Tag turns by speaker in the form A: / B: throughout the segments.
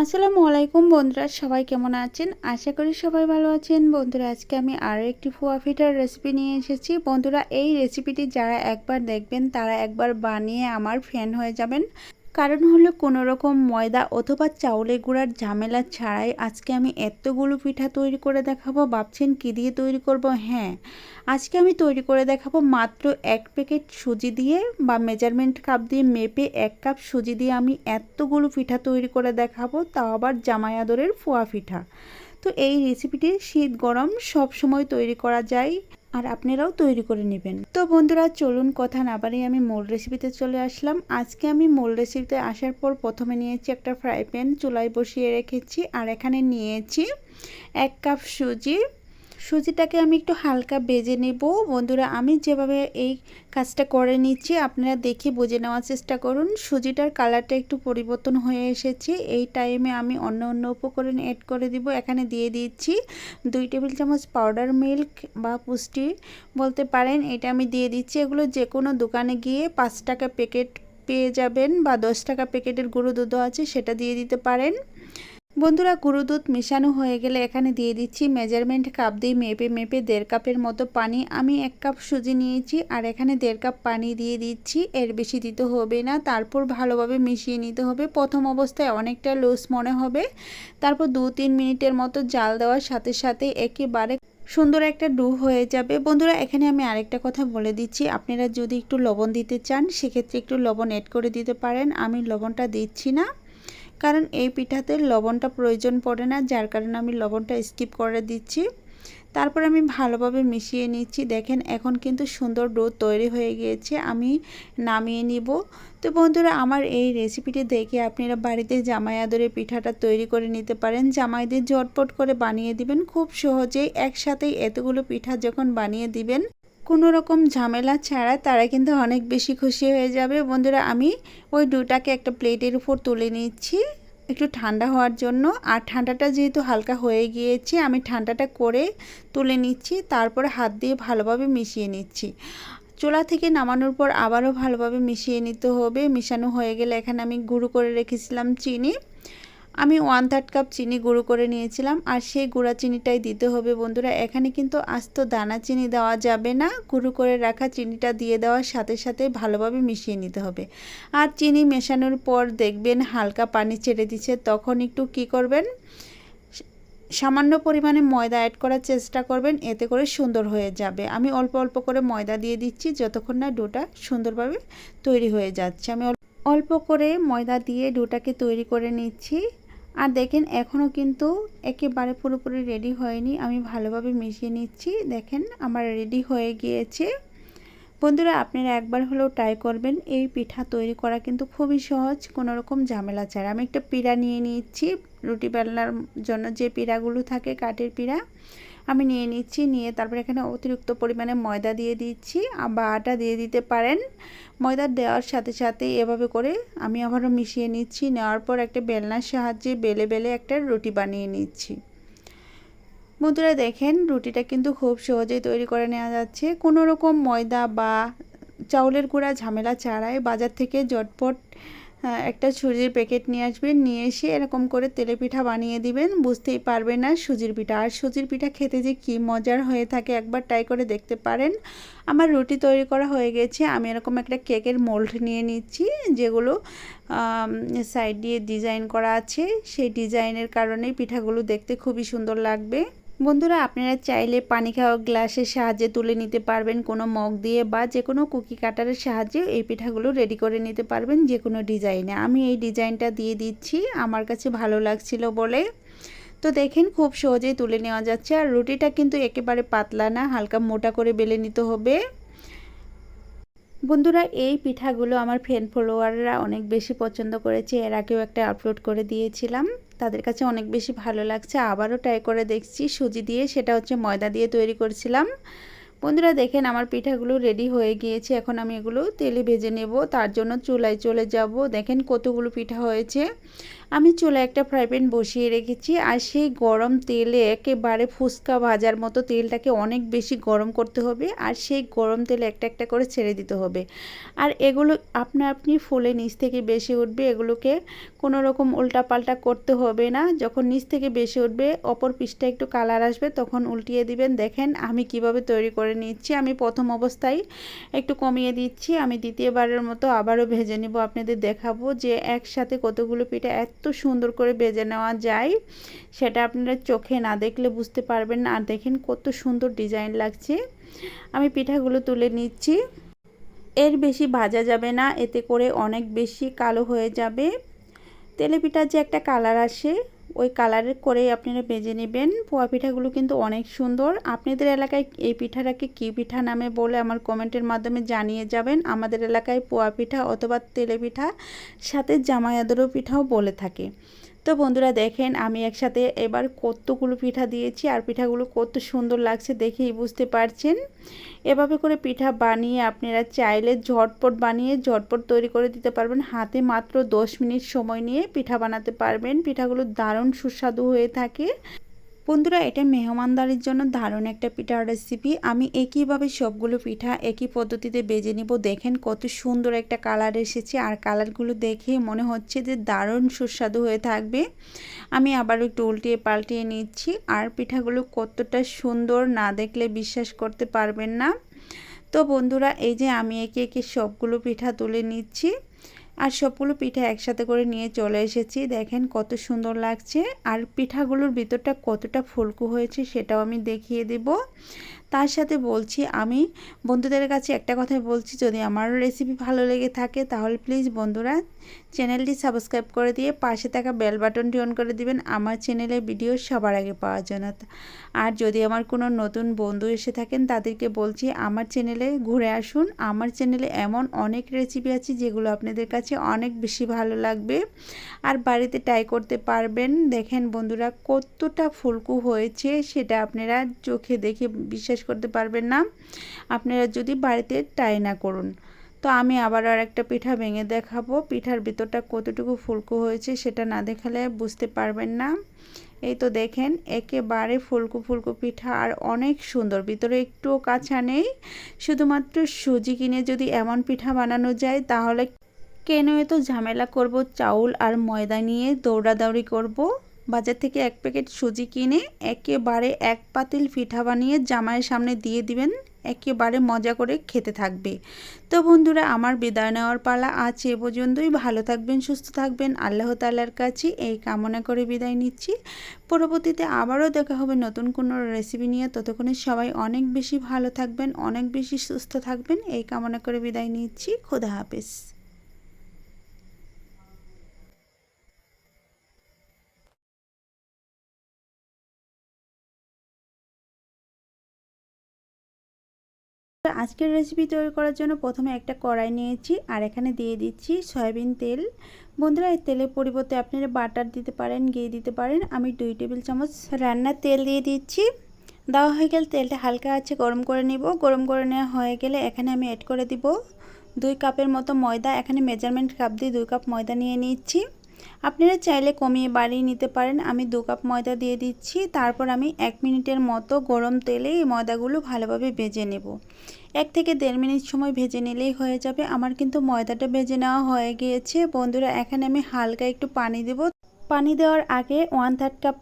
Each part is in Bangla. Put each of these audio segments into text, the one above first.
A: আসসালামু আলাইকুম বন্ধুরা, সবাই কেমন আছেন? আশা করি সবাই ভালো আছেন। বন্ধুরা, আজকে আমি আরও একটি ফোয়া ফিটার রেসিপি নিয়ে এসেছি। বন্ধুরা, এই রেসিপিটি যারা একবার দেখবেন, তারা একবার বানিয়ে আমার ফ্যান হয়ে যাবেন। কারণ হলো কোনো রকম ময়দা অথবা চাউলের গুঁড়ার ঝামেলা ছাড়াই আজকে আমি এতগুলো পিঠা তৈরি করে দেখাবো, ভাবছেন কী দিয়ে তৈরি করব? হ্যাঁ আজকে আমি তৈরি করে দেখাবো মাত্র এক প্যাকেট সুজি দিয়ে বা মেজারমেন্ট কাপ দিয়ে মেপে এক কাপ সুজি দিয়ে আমি এতগুলো পিঠা তৈরি করে দেখাবো, তাও আবার জামাই আদরের ফোয়া পিঠা। তো এই রেসিপিটি শীত গরম সব সময় তৈরি করা যায়। আর আপনারাও তৈরি করে নেবেন। তো বন্ধুরা, চলুন কথা না বাড়িয়ে আমি মোল রেসিপিতে চলে আসলাম। আজকে আমি মোল রেসিপিতে আসার পর প্রথমে নিয়েছি একটা ফ্রাই প্যান চুলায় বসিয়ে রেখেছি আর এখানে নিয়েছি এক কাপ সুজি সুজিটাকে আমি একটু হালকা বেজে নেব। বন্ধুরা, আমি যেভাবে এই কাজটা করে নিচ্ছি, আপনারা দেখে বুঝে নেওয়ার চেষ্টা করুন। সুজিটার কালারটা একটু পরিবর্তন হয়ে এসেছে। এই টাইমে আমি অন্য অন্য উপকরণ অ্যাড করে দিব। এখানে দিয়ে দিচ্ছি দুই টেবিল চামচ পাউডার মিল্ক বা পুষ্টি বলতে পারেন। এটা আমি দিয়ে দিচ্ছি। এগুলো যে কোনো দোকানে গিয়ে পাঁচ টাকা প্যাকেট পেয়ে যাবেন বা দশ টাকা প্যাকেটের গুঁড়ো দুধও আছে, সেটা দিয়ে দিতে পারেন। বন্ধুরা গুঁড়ো দুধ মেশানো হয়ে গেলে এখানে দিয়ে দিচ্ছি মেজারমেন্ট কাপ দিয়ে মেপে মেপে দেড় কাপের মতো পানি। আমি এক কাপ সুজি নিয়েছি আর এখানে দেড় কাপ পানি দিয়ে দিচ্ছি। এর বেশি দিতে হবে না, তারপর ভালোভাবে মিশিয়ে নিতে হবে। প্রথম অবস্থায় অনেকটা লুজ মনে হবে। তারপর দু তিন মিনিটের মতো জাল দেওয়ার সাথে সাথে একেবারে সুন্দর একটা ডু হয়ে যাবে। বন্ধুরা, এখানে আমি আরেকটা কথা বলে দিচ্ছি। আপনারা যদি একটু লবণ দিতে চান, সেক্ষেত্রে একটু লবণ অ্যাড করে দিতে পারেন। আমি লবণটা দিচ্ছি না। কারণ এই পিঠাতে লবণটা প্রয়োজন পড়ে না, যার কারণে আমি লবণটা স্কিপ করে দিচ্ছি। তারপর আমি ভালোভাবে মিশিয়ে নিচ্ছি। দেখেন, এখন কিন্তু সুন্দর ডো তৈরি হয়ে গিয়েছে, আমি নামিয়ে নিব। তো বন্ধুরা, আমার এই রেসিপিটি দেখে আপনারা বাড়িতে জামাই আদরে পিঠাটা তৈরি করে নিতে পারেন। জামাইদের ঝটপট করে বানিয়ে দিবেন। খুব সহজেই একসাথেই এতগুলো পিঠা যখন বানিয়ে দিবেন কোনো রকম ঝামেলা ছাড়া তারা কিন্তু অনেক বেশি খুশি হয়ে যাবে। বন্ধুরা, আমি ওই দুটাকে একটা প্লেটের উপর তুলে নিচ্ছি একটু ঠান্ডা হওয়ার জন্য। আর ঠান্ডাটা যেহেতু হালকা হয়ে গিয়েছে, আমি ঠান্ডাটা করে তুলে নিচ্ছি, তারপরে হাত দিয়ে ভালোভাবে মিশিয়ে নিচ্ছি। চোলা থেকে নামানোর পর আবারও ভালোভাবে মিশিয়ে নিতে হবে। মিশানো হয়ে গেলে এখানে আমি গুঁড়ো করে রেখেছিলাম চিনি। আমি ওয়ান থার্ড কাপ চিনি গুঁড়ো করে নিয়েছিলাম, আর সেই গুঁড়া চিনিটাই দিতে হবে বন্ধুরা। এখানে কিন্তু আস্ত দানা চিনি দেওয়া যাবে না, গুঁড়ো করে রাখা চিনিটা দিয়ে দেওয়ার সাথে সাথে ভালোভাবে মিশিয়ে নিতে হবে। আর চিনি মেশানোর পর দেখবেন হালকা পানি ছেড়ে দিচ্ছে, তখন একটু কি করবেন? সামান্য পরিমাণে ময়দা অ্যাড করার চেষ্টা করবেন, এতে করে সুন্দর হয়ে যাবে। আমি অল্প অল্প করে ময়দা দিয়ে দিচ্ছি, যতক্ষণ না ডোটা সুন্দরভাবে তৈরি হয়ে যাচ্ছে। আমি অল্প করে ময়দা দিয়ে ডোটাকে তৈরি করে নিচ্ছি। আর দেখেন, এখনও কিন্তু একেবারে পুরোপুরি রেডি হয়নি। আমি ভালোভাবে মিশিয়ে নিচ্ছি। দেখেন, আমার রেডি হয়ে গিয়েছে। বন্ধুরা, আপনারা একবার হলেও ট্রাই করবেন। এই পিঠা তৈরি করা কিন্তু খুবই সহজ, কোনো রকম ঝামেলা ছাড়া। আমি একটা পিড়া নিয়ে নিচ্ছি, রুটি বেলনার জন্য যে পিড়াগুলো থাকে, কাঠের পিড়া। আমি নিয়ে নিচ্ছি, নিয়ে তারপর এখানে অতিরিক্ত পরিমাণে ময়দা দিয়ে দিচ্ছি। বা আটা দিয়ে দিতে পারেন। ময়দা দেওয়ার সাথে সাথে এভাবে করে আমি আবারও মিশিয়ে নিচ্ছি। নেওয়ার পর একটা বেলনার সাহায্যে বেলে বেলে একটা রুটি বানিয়ে নিচ্ছি। বন্ধুরা দেখেন, রুটিটা কিন্তু খুব সহজেই তৈরি করে নেওয়া যাচ্ছে। কোনো রকম ময়দা বা চাউলের গুঁড়া ঝামেলা ছাড়াই বাজার থেকে জটপট একটা সুজির প্যাকেট নিয়ে আসবেন, নিয়ে এসে এরকম করে তেলে পিঠা বানিয়ে দিবেন, বুঝতেই পারবেন না সুজির পিঠা। আর সুজির পিঠা খেতে যে কী মজার হয়ে থাকে একবার ট্রাই করে দেখতে পারেন। আমার রুটি তৈরি করা হয়ে গেছে, আমি এরকম একটা কেকের মোল্ড নিয়ে নিচ্ছি, যেগুলো সাইড দিয়ে ডিজাইন করা আছে। সেই ডিজাইনের কারণেই পিঠাগুলো দেখতে খুবই সুন্দর লাগবে। বন্ধুরা, আপনারা চাইলে পানি খাওয়া গ্লাসের সাহায্যে তুলে নিতে পারবেন। কোনো মগ দিয়ে বা যে কোনো কুকি কাটারের সাহায্যে এই পিঠাগুলো রেডি করে নিতে পারবেন যে কোনো ডিজাইনে। আমি এই ডিজাইনটা দিয়ে দিচ্ছি, আমার কাছে ভালো লাগছিল বলে। তো দেখেন, খুব সহজেই তুলে নেওয়া যাচ্ছে। আর রুটিটা কিন্তু একেবারে পাতলা না, হালকা মোটা করে বেলে নিতে হবে। বন্ধুরা, এই পিঠাগুলো আমার ফ্রেন্ড ফলোয়াররা অনেক বেশি পছন্দ করেছে। এর আগেও একটা আপলোড করে দিয়েছিলাম। তাদের কাছে অনেক বেশি ভালো লাগছে। আবারও ট্রাই করে দেখছি। সুজি দিয়ে সেটা হচ্ছে ময়দা দিয়ে তৈরি করছিলাম। বন্ধুরা, দেখেন আমার পিঠাগুলো রেডি হয়ে গিয়েছে। এখন আমি এগুলো তেলে ভেজে নেব। তার জন্য চুলায় চলে যাব। দেখেন কতগুলো পিঠা হয়েছে। আমি চুলে একটা ফ্রাই প্যান বসিয়ে রেখেছি আর সেই গরম তেলে একেবারে ফুচকা ভাজার মতো তেলটাকে অনেক বেশি গরম করতে হবে আর সেই গরম তেলে একটা একটা করে ছেড়ে দিতে হবে। আর এগুলো আপনা আপনি ফুলে নিচ থেকে বেশি উঠবে, এগুলোকে কোনো রকম উল্টাপাল্টা করতে হবে না। যখন নিচ থেকে বেশি উঠবে, অপর পিসটা একটু কালার আসবে, তখন উল্টিয়ে দিবেন। দেখেন আমি কীভাবে তৈরি করে নিচ্ছি। আমি প্রথম অবস্থায় একটু কমিয়ে দিচ্ছি। আমি দ্বিতীয়বারের মতো আবারও ভেজে নিব। আপনাদের দেখাবো যে একসাথে কতগুলো পিঠা, এত সুন্দর করে বেজে নেওয়া যায়, সেটা আপনারা চোখে না দেখলে বুঝতে পারবেন না। আর দেখেন কত সুন্দর ডিজাইন লাগছে। আমি পিঠাগুলো তুলে নিচ্ছি। এর বেশি ভাজা যাবে না, এতে করে অনেক বেশি কালো হয়ে যাবে। তেলে পিঠার যে একটা কালার আসে ওই কালারের করেই আপনারা বেজে নেবেন। পোয়া পিঠাগুলো কিন্তু অনেক সুন্দর। আপনাদের এলাকায় এই পিঠাটাকে কী পিঠা নামে বলে আমার কমেন্টের মাধ্যমে জানিয়ে যাবেন। আমাদের এলাকায় পোয়া পিঠা অথবা তেলে পিঠা, সাথে জামায়াদেরও পিঠাও বলে থাকে। তো বন্ধুরা দেখেন, আমি একসাথে এবার কতগুলো পিঠা দিয়েছি আর পিঠাগুলো কত সুন্দর লাগছে দেখেই বুঝতে পারছেন। এভাবে করে পিঠা বানিয়ে আপনারা চাইলে ঝটপট বানিয়ে ঝটপট তৈরি করে দিতে পারবেন। হাতে মাত্র দশ মিনিট সময় নিয়ে পিঠা বানাতে পারবেন। পিঠাগুলো দারুণ সুস্বাদু হয়ে থাকে। বন্ধুরা, এটা মেহমানদারির জন্য দারুণ একটা পিঠার রেসিপি আমি একইভাবে সবগুলো পিঠা একই পদ্ধতিতে বেজে নিব। দেখেন কত সুন্দর একটা কালার এসেছে। আর কালারগুলো দেখে মনে হচ্ছে যে দারুণ সুস্বাদু হয়ে থাকবে। আমি আবার একটু উল্টিয়ে পাল্টিয়ে নিচ্ছি। আর পিঠাগুলো কতটা সুন্দর না দেখলে বিশ্বাস করতে পারবেন না। তো বন্ধুরা, এই যে আমি একে একে সবগুলো পিঠা তুলে নিচ্ছি। আর সবগুলো পিঠা একসাথে করে নিয়ে চলে এসেছি। দেখেন কত সুন্দর লাগছে। আর পিঠাগুলোর ভিতরটা কতটা ফুলকু হয়েছে সেটাও আমি দেখিয়ে দেব। তার সাথে বলছি, আমি বন্ধুদের কাছে একটা কথাই বলছি, যদি আমার রেসিপি ভালো লেগে থাকে তাহলে প্লিজ বন্ধুরা চ্যানেলটি সাবস্ক্রাইব করে দিয়ে পাশে থাকা বেল বাটনটি অন করে দিবেন। আমার চ্যানেলে ভিডিও সবার আগে পাওয়ার জন্য। আর যদি আমার কোনো নতুন বন্ধু এসে থাকেন, তাদেরকে বলছি, আমার চ্যানেলে ঘুরে আসুন। আমার চ্যানেলে এমন অনেক রেসিপি আছে যেগুলো আপনাদের কাছে অনেক বেশি ভালো লাগবে। আর বাড়িতে ট্রাই করতে পারবেন। দেখেন বন্ধুরা কতটা ফুলকু হয়েছে, সেটা আপনারা চোখে দেখে বিশ্বাস করতে পারবেন না। আপনারা যদি বাড়িতে ট্রাই না করুন। তো আমি আবার আর একটা পিঠা ভেঙে দেখাবো। পিঠার ভিতরটা কতটুকু ফুলকু হয়েছে সেটা না দেখালে বুঝতে পারবেন না। এই তো দেখেন একেবারে ফুলকু ফুলকু পিঠা আর অনেক সুন্দর। ভিতরে একটুও কাঁচা নেই। শুধুমাত্র সুজি কিনে যদি এমন পিঠা বানানো যায় তাহলে কেন এত ঝামেলা করব? চাউল আর ময়দা নিয়ে দৌড়াদৌড়ি করব? বাজার থেকে এক প্যাকেট সুজি কিনে একেবারে এক পাতিল পিঠা বানিয়ে জামাইয়ের সামনে দিয়ে দিবেন। একেবারে মজা করে খেতে থাকবে। তো বন্ধুরা, আমার বিদায় নেওয়ার পালা আজ এ পর্যন্তই। ভালো থাকবেন, সুস্থ থাকবেন। আল্লাহ তাল্লার কাছে এই কামনা করে বিদায় নিচ্ছি। পরবর্তীতে আবারও দেখা হবে নতুন কোনো রেসিপি নিয়ে। ততক্ষণে সবাই অনেক বেশি ভালো থাকবেন, অনেক বেশি সুস্থ থাকবেন। এই কামনা করে বিদায় নিচ্ছি। খুদা হাফেজ। আজকের রেসিপি তৈরি করার জন্য প্রথমে একটা কড়াই নিয়েছি আর এখানে দিয়ে দিচ্ছি সয়াবিন তেল। বন্ধুরা, এই তেলের পরিবর্তে আপনারা বাটার দিতে পারেন, ঘি দিতে পারেন। আমি দুই টেবিল চামচ রান্নার তেল দিয়ে দিচ্ছি। দেওয়া হয়ে গেলে তেলটা হালকা আছে, গরম করে নিব। গরম করে নেওয়া হয়ে গেলে এখানে আমি অ্যাড করে দিব দুই কাপের মতো ময়দা। এখানে মেজারমেন্ট কাপ দিয়ে দুই কাপ ময়দা নিয়ে নিচ্ছি। আপনারা চাইলে কমিয়ে বাড়িয়ে নিতে পারেন। আমি দু কাপ ময়দা দিয়ে দিচ্ছি। তারপর আমি এক মিনিটের মতো গরম তেলে এই ময়দাগুলো ভালোভাবে ভেজে নেব। এক থেকে দেড় মিনিট সময় ভেজে নিলেই হয়ে যাবে। আমার কিন্তু ময়দাটা ভেজে নেওয়া হয়ে গিয়েছে। বন্ধুরা, এখানে আমি হালকা একটু পানি দেব। পানি দেওয়ার আগে ওয়ান থার্ড কাপ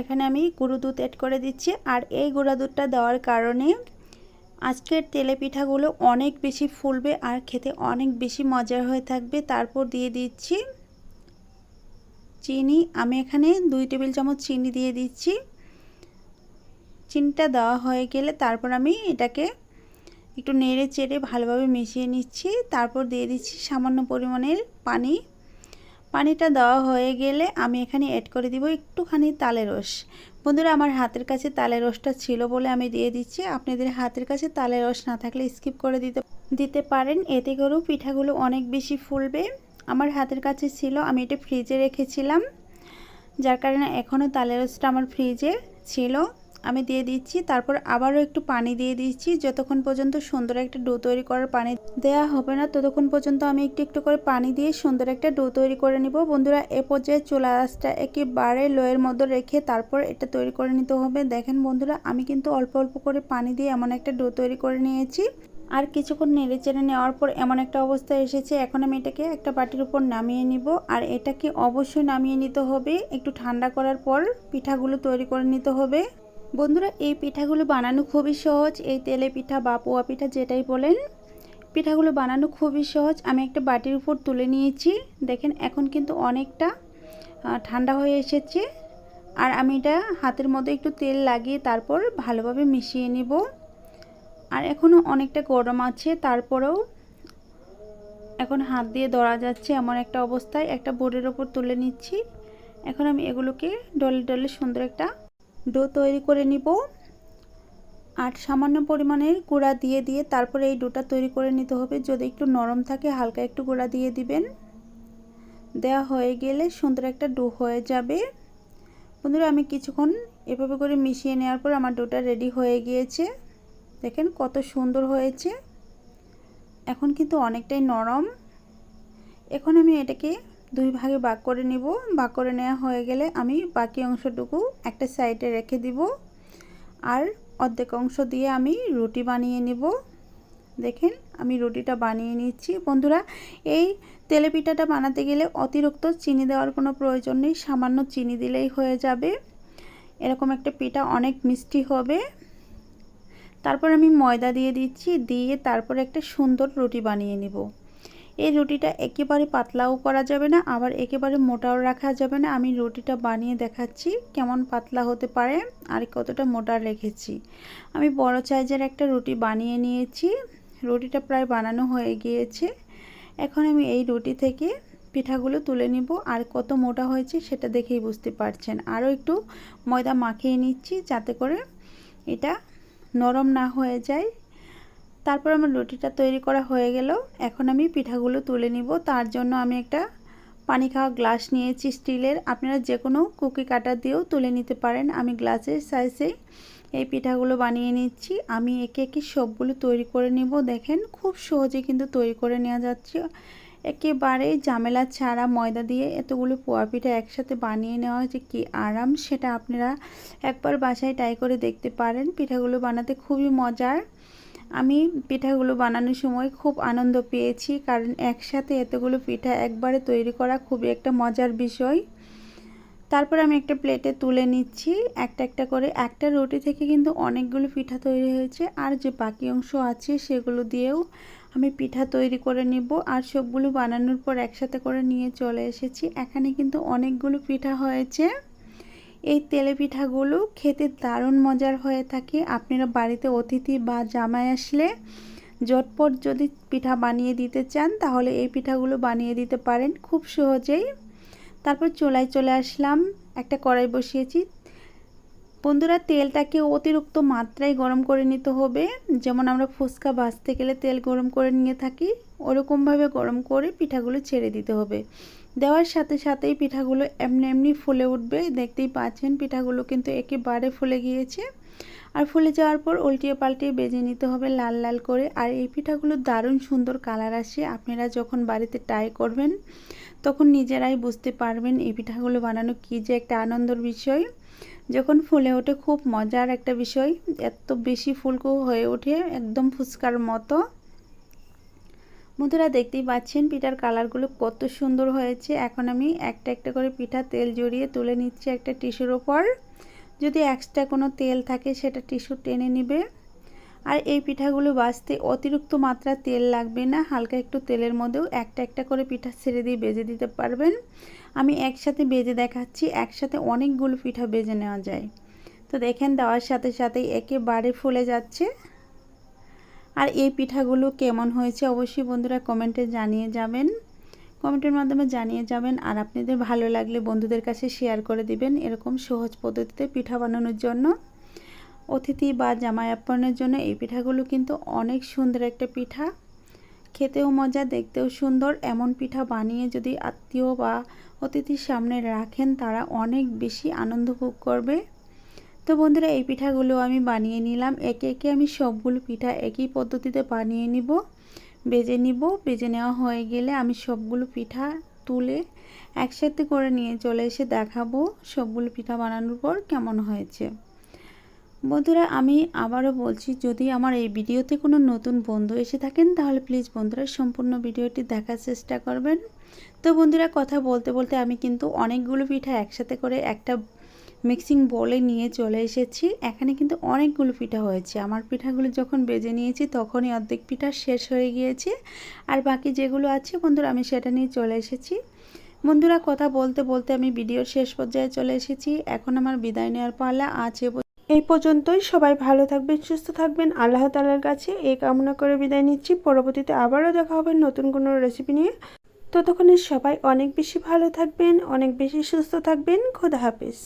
A: এখানে আমি গুঁড়ো দুধ অ্যাড করে দিচ্ছি। আর এই গুঁড়া দুধটা দেওয়ার কারণে আজকের তেলে পিঠাগুলো অনেক বেশি ফুলবে আর খেতে অনেক বেশি মজার হয়ে থাকবে। তারপর দিয়ে দিচ্ছি চিনি। আমি এখানে দুই টেবিল চামচ চিনি দিয়ে দিচ্ছি। চিনিটা দেওয়া হয়ে গেলে তারপর আমি এটাকে একটু নেড়ে চেড়ে ভালোভাবে মিশিয়ে নিচ্ছি। তারপর দিয়ে দিচ্ছি সামান্য পরিমাণের পানি। পানিটা দেওয়া হয়ে গেলে আমি এখানে অ্যাড করে দিব একটুখানি তালের রস। বন্ধুরা, আমার হাতের কাছে তালের রসটা ছিল বলে আমি দিয়ে দিচ্ছি। আপনাদের হাতের কাছে তালের রস না থাকলে স্কিপ করে দিতে দিতে পারেন। এতে করেও পিঠাগুলো অনেক বেশি ফুলবে। আমার হাতের কাছে ছিল, আমি এটা ফ্রিজে রেখেছিলাম। যার কারণে এখনও তালের রসটা আমার ফ্রিজে ছিল। আমি দিয়ে দিচ্ছি, তারপর আবারও একটু পানি দিয়ে দিচ্ছি। যতক্ষণ পর্যন্ত সুন্দর একটা ডো তৈরি করার পানি দেয়া হবে না, ততক্ষণ পর্যন্ত আমি একটু একটু করে পানি দিয়ে সুন্দর একটা ডো তৈরি করে নিব। বন্ধুরা, এ পর্যায়ে চুলা আঁচটা একেবারে লোয়ের মধ্যে রেখে তারপর এটা তৈরি করে নিতে হবে। দেখেন বন্ধুরা, আমি কিন্তু অল্প অল্প করে পানি দিয়ে এমন একটা ডো তৈরি করে নিয়েছি। আর কিছুক্ষণ নেড়ে চেড়ে নেওয়ার পর এমন একটা অবস্থা এসেছে। এখন আমি এটাকে একটা বাটির উপর নামিয়ে নিব। আর এটাকে অবশ্যই নামিয়ে নিতে হবে। একটু ঠান্ডা করার পর পিঠাগুলো তৈরি করে নিতে হবে। বন্ধুরা, এই পিঠাগুলো বানানো খুবই সহজ। এই তেলে পিঠা বা পোয়া পিঠা যেটাই বলেন, পিঠাগুলো বানানো খুবই সহজ। আমি একটা বাটির উপর তুলে নিয়েছি। দেখেন, এখন কিন্তু অনেকটা ঠান্ডা হয়ে এসেছে। আর আমি এটা হাতের মধ্যে একটু তেল লাগিয়ে তারপর ভালোভাবে মিশিয়ে নিব। আর এখনও অনেকটা গরম আছে, তারপরেও এখন হাত দিয়ে ধরা যাচ্ছে এমন একটা অবস্থায়। একটা বোর্ডের ওপর তুলে নিচ্ছি। এখন আমি এগুলোকে ডলে ডলে সুন্দর একটা ডো তৈরি করে নিব। আর সামান্য পরিমাণের গুঁড়া দিয়ে দিয়ে তারপরে এই ডোটা তৈরি করে নিতে হবে। যদি একটু নরম থাকে, হালকা একটু গুঁড়া দিয়ে দিবেন। দেওয়া হয়ে গেলে সুন্দর একটা ডো হয়ে যাবে। বন্ধুরা, আমি কিছুক্ষণ এভাবে করে মিশিয়ে নেওয়ার পর আমার ডোটা রেডি হয়ে গিয়েছে। দেখেন কত সুন্দর হয়েছে। এখন কিন্তু অনেকটাই নরম। এখন আমি এটাকে দুই ভাগে ভাগ করে নিব। ভাগ করে নেওয়া হয়ে গেলে আমি বাকি অংশটুকু একটা সাইডে রেখে দিব। আর অর্ধেক অংশ দিয়ে আমি রুটি বানিয়ে নিব। দেখেন, আমি রুটিটা বানিয়ে নিচ্ছি। বন্ধুরা, এই তেলে পিঠাটা বানাতে গেলে অতিরিক্ত চিনি দেওয়ার কোনো প্রয়োজন নেই। সামান্য চিনি দিলেই হয়ে যাবে। এরকম একটা পিঠা অনেক মিষ্টি হবে। তারপর আমি ময়দা দিয়ে দিচ্ছি। দিয়ে তারপর একটা সুন্দর রুটি বানিয়ে নিব। এই রুটিটা একেবারে পাতলাও করা যাবে না, আবার একেবারে মোটাও রাখা যাবে না। আমি রুটিটা বানিয়ে দেখাচ্ছি কেমন পাতলা হতে পারে আর কতটা মোটা রেখেছি। আমি বড় সাইজের একটা রুটি বানিয়ে নিয়েছি। রুটিটা প্রায় বানানো হয়ে গিয়েছে। এখন আমি এই রুটি থেকে পিঠাগুলো তুলে নিব আর কত মোটা হয়েছে সেটা দেখেই বুঝতে পারছেন। আরও একটু ময়দা মাখিয়ে নিচ্ছি যাতে করে এটা নরম না হয়ে যায়। তারপর আমার রুটিটা তৈরি করা হয়ে গেল। এখন আমি পিঠাগুলো তুলে নিব। তার জন্য আমি একটা পানি খাওয়া গ্লাস নিয়েছি স্টিলের। আপনারা যে কোনো কুকি কাটার দিয়েও তুলে নিতে পারেন। আমি গ্লাসের সাইজে এই পিঠাগুলো বানিয়ে নিচ্ছি। আমি একে একে সবগুলো তৈরি করে নিব। দেখেন, খুব সহজে কিন্তু তৈরি করে নেওয়া যাচ্ছে। একেবারে ঝামেলা ছাড়া ময়দা দিয়ে এতগুলো পোয়া পিঠা একসাথে বানিয়ে নেওয়া যে কি আরাম সেটা আপনারা একবার বাসায় ট্রাই করে দেখতে পারেন। পিঠাগুলো বানাতে খুবই মজার। আমি পিঠাগুলো বানানোর সময় খুব আনন্দ পেয়েছি, কারণ একসাথে এতগুলো পিঠা একবারে তৈরি করা খুবই একটা মজার বিষয়। তারপর আমি একটা প্লেটে তুলে নিচ্ছি, একটা একটা করে। একটা রুটি থেকে কিন্তু অনেকগুলো পিঠা তৈরি হয়েছে, আর যে বাকি অংশ আছে সেগুলো দিয়েও আমি পিঠা তৈরি করে নিব। আর সবগুলো বানানোর পর একসাথে করে নিয়ে চলে এসেছি। এখানে কিন্তু অনেকগুলো পিঠা হয়েছে। এই তেলে পিঠাগুলো খেতে দারুণ মজার হয়ে থাকে। আপনারা বাড়িতে অতিথি বা জামাই আসলে জটপট যদি পিঠা বানিয়ে দিতে চান, তাহলে এই পিঠাগুলো বানিয়ে দিতে পারেন খুব সহজেই। তারপর চোলায় চলে আসলাম, একটা কড়াই বসিয়েছি। বন্ধুরা, তেলটাকে অতিরিক্ত মাত্রায় গরম করে নিতে হবে। যেমন আমরা ফুচকা ভাজতে গেলে তেল গরম করে নিয়ে থাকি, ওরকমভাবে গরম করে পিঠাগুলো ছেড়ে দিতে হবে। দেওয়ার সাথে সাথেই পিঠাগুলো এমনি এমনি ফুলে উঠবে। দেখতেই পাচ্ছেন, পিঠাগুলো কিন্তু একেবারে ফুলে গিয়েছে। আর ফুলে যাওয়ার পর উল্টিয়ে পাল্টিয়ে বেজে নিতে হবে লাল লাল করে। আর এই পিঠাগুলো দারুণ সুন্দর কালার আসে। আপনারা যখন বাড়িতে ট্রাই করবেন, তখন নিজেরাই বুঝতে পারবেন এই পিঠাগুলো বানানো কী যে একটা আনন্দের বিষয়। যখন ফুলে ওঠে, খুব মজার একটা বিষয়। এত বেশি ফুলকো হয়ে ওঠে, একদম ফুচকার মতো। বন্ধুরা দেখতেই পাচ্ছেন পিঠার কালারগুলো কত সুন্দর হয়েছে। এখন আমি একটা একটা করে পিঠা তেল জড়িয়ে তুলে নিচ্ছি একটা টিস্যুর ওপর। যদি এক্সট্রা কোনো তেল থাকে সেটা টিস্যু টেনে নিবে। আর এই পিঠাগুলো বাঁচতে অতিরিক্ত মাত্রা তেল লাগবে না, হালকা একটু তেলের মধ্যেও একটা একটা করে পিঠা ছেড়ে দিয়ে বেজে দিতে পারবেন। আমি একসাথে বেজে দেখাচ্ছি, একসাথে অনেকগুলো পিঠা বেজে নেওয়া যায়। তো দেখেন দেওয়ার সাথে সাথেই একেবারে ফুলে যাচ্ছে। আর এই পিঠাগুলো কেমন হয়েছে অবশ্যই বন্ধুরা কমেন্টে জানিয়ে যাবেন। কমেন্টের মাধ্যমে জানিয়ে যাবেন আর আপনাদের ভালো লাগলে বন্ধুদের কাছে শেয়ার করে দিবেন এরকম সহজ পদ্ধতিতে পিঠা বানানোর জন্য। অতিথি বা জামাই আপ্যায়নের জন্য এই পিঠাগুলো কিন্তু অনেক সুন্দর একটা পিঠা। খেতেও মজা, দেখতেও সুন্দর। এমন পিঠা বানিয়ে যদি আত্মীয় বা অতিথির সামনে রাখেন তারা অনেক বেশি আনন্দ ভোগ করবে। তো বন্ধুরা, এই পিঠাগুলো আমি বানিয়ে নিলাম। একে একে আমি সবগুলো পিঠা একই পদ্ধতিতে বানিয়ে নিব। বেজে নিব। বেজে নেওয়া হয়ে গেলে আমি সবগুলো পিঠা তুলে একসাথে করে নিয়ে চলে এসে দেখাবো সবগুলো পিঠা বানানোর পর কেমন হয়েছে। বন্ধুরা, আমি আবারও বলছি, যদি আমার এই ভিডিওতে কোনো নতুন বন্ধু এসে থাকেন, তাহলে প্লিজ বন্ধুরা, সম্পূর্ণ ভিডিওটি দেখার চেষ্টা করবেন। তো বন্ধুরা, কথা বলতে বলতে আমি কিন্তু অনেকগুলো পিঠা একসাথে করে একটা মিক্সিং বলে নিয়ে চলে এসেছি। এখানে কিন্তু অনেকগুলো পিঠা হয়েছে। আমার পিঠাগুলো যখন বেজে নিয়েছি তখনই অর্ধেক পিঠা শেষ হয়ে গিয়েছে। আর বাকি যেগুলো আছে বন্ধুরা, আমি সেটা নিয়ে চলে এসেছি। বন্ধুরা, কথা বলতে বলতে আমি ভিডিওর শেষ পর্যায়ে চলে এসেছি। এখন আমার বিদায় নেওয়ার পালা। আছে এই পর্যন্তই। সবাই ভালো থাকবেন, সুস্থ থাকবেন। আল্লাহ তালার কাছে এই কামনা করে বিদায় নিচ্ছি। পরবর্তীতে আবারও দেখা হবে নতুন কোনো রেসিপি নিয়ে। ততক্ষণে সবাই অনেক বেশি ভালো থাকবেন, অনেক বেশি সুস্থ থাকবেন। খোদা হাফিজ।